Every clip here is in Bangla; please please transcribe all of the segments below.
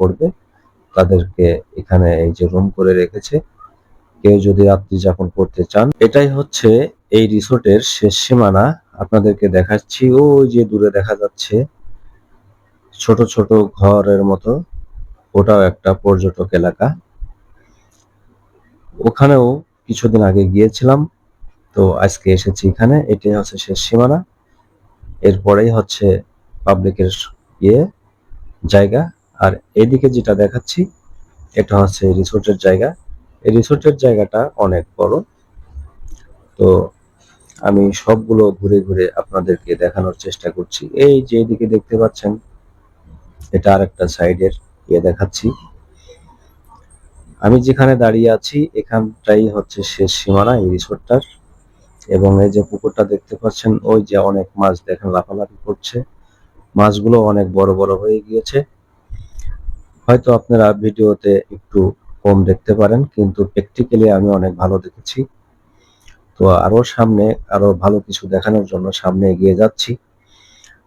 করবে, তাদেরকে এখানে এই যে রুম করে রেখেছে। কেউ যদি রাত্রি যাপন করতে চান, এটাই হচ্ছে এই রিসোর্টের শেষ সীমানা। আপনাদেরকে দেখাচ্ছি, ওই যে দূরে দেখা যাচ্ছে ছোট ছোট ঘরের মতো, ওটাও একটা পর্যটক এলাকা। ওখানেও কিছুদিন আগে গিয়েছিলাম, তো আজকে এসেছি এখানে, এটাই হচ্ছে শেষ সীমানা। এরপরেই হচ্ছে পাবলিকের ইয়ে জায়গা। আর এদিকে যেটা দেখাচ্ছি, এটা হচ্ছে রিসোর্টের জায়গা। এই রিসোর্টের জায়গাটা অনেক বড়। তো আমি সবগুলো ঘুরে ঘুরে আপনাদেরকে দেখানোর চেষ্টা করছি। এই যে এদিকে দেখতে পাচ্ছেন, এটা আর একটা সাইডের ইয়ে দেখাচ্ছি। আমি যেখানে দাঁড়িয়ে আছি, এখানটাই হচ্ছে শেষ সীমানা এই রিসোর্টটার। এবং এই যে পুকুরটা দেখতে পাচ্ছেন, ওই যে অনেক মাছ দেখেন, লাফালাফি করছে। মাছগুলো অনেক বড় বড় হয়ে গিয়েছে। হয়তো আপনারা ভিডিওতে একটু কম দেখতে পারেন, কিন্তু প্র্যাকটিক্যালি আমি অনেক ভালো দেখেছি। তো আরও সামনে, আরও ভালো কিছু দেখানোর জন্য সামনে এগিয়ে যাচ্ছি।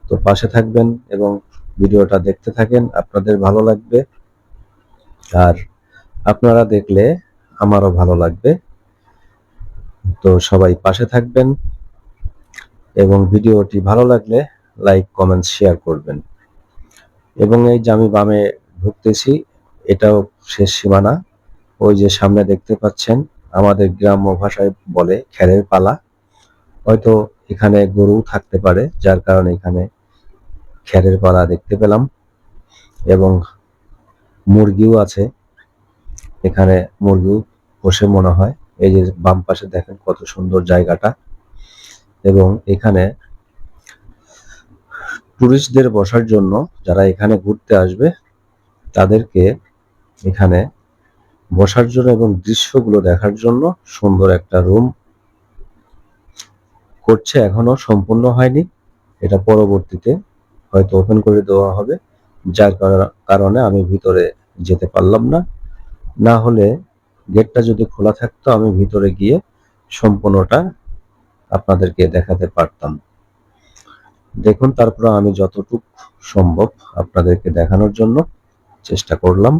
তো পাশে থাকবেন এবং ভিডিওটা দেখতে থাকেন, আপনাদের ভালো লাগবে। আর আপনারা দেখলে আমারও ভালো লাগবে। তো সবাই পাশে থাকবেন এবং ভিডিওটি ভালো লাগলে লাইক, কমেন্ট, শেয়ার করবেন। এবং এই যে আমি বামে ঢুকতেছি, এটাও শেষ সীমানা। ওই যে সামনে দেখতে পাচ্ছেন, আমাদের গ্রাম্য ভাষায় বলে খেরের পালা। হয়তো এখানে গরু থাকতে পারে, যার কারণে এখানে খেরের পালা দেখতে পেলাম। এবং মুরগিও আছে, এখানে মুরগিও বসে মনে হয়। এই যে বাম পাশে দেখেন কত সুন্দর জায়গাটা। এবং এখানে টুরিস্টদের বসার জন্য যারা এখানে ঘুরতে আসবে তাদেরকে এখানে বসার জন্য এবং দৃশ্যগুলো দেখার জন্য সুন্দর একটা রুম করছে, এখনও সম্পূর্ণ হয়নি। এটা পরবর্তীতে হয়তো ওপেন করে দেওয়া হবে, যার কারণে আমি ভিতরে যেতে পারলাম না। না হলে গেটটা যদি খোলা থাকতো, আমি ভিতরে গিয়ে সম্পূর্ণটা আপনাদেরকে দেখাতে পারতাম। দেখুন, তারপর আমি যতটুকু সম্ভব আপনাদেরকে দেখানোর জন্য চেষ্টা করলাম।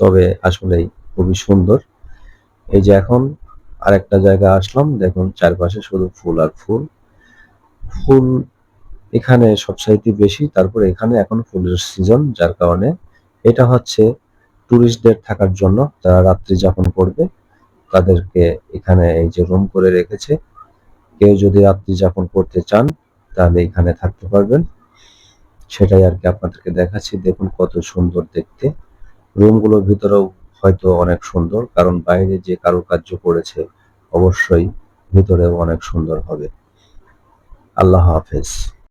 তবে আসলেই খুবই সুন্দর। এই যে এখন আরেকটা জায়গা আসলাম, দেখুন চারপাশে শুধু ফুল আর ফুল। ফুল এখানে সবচাইতে বেশি, তারপরে এখানে এখন ফুলের সিজন যার কারণে এটা হচ্ছে টুরিস্টদের থাকার জন্য তারা রাত্রি যাপন করবে। তাদেরকে এখানে এই যে রুম করে রেখেছে। কেউ যদি রাত্রি যাপন করতে চান, তাহলে এখানে থাকতে পারবেন। সেটাই আর কি আপনাদেরকে দেখাচ্ছি। দেখুন কত সুন্দর দেখতে। রুমগুলোর ভিতরেও হয়তো অনেক সুন্দর, কারণ বাইরে যে কারুকার্য করেছে, অবশ্যই ভিতরেও অনেক সুন্দর হবে। আল্লাহ হাফেজ।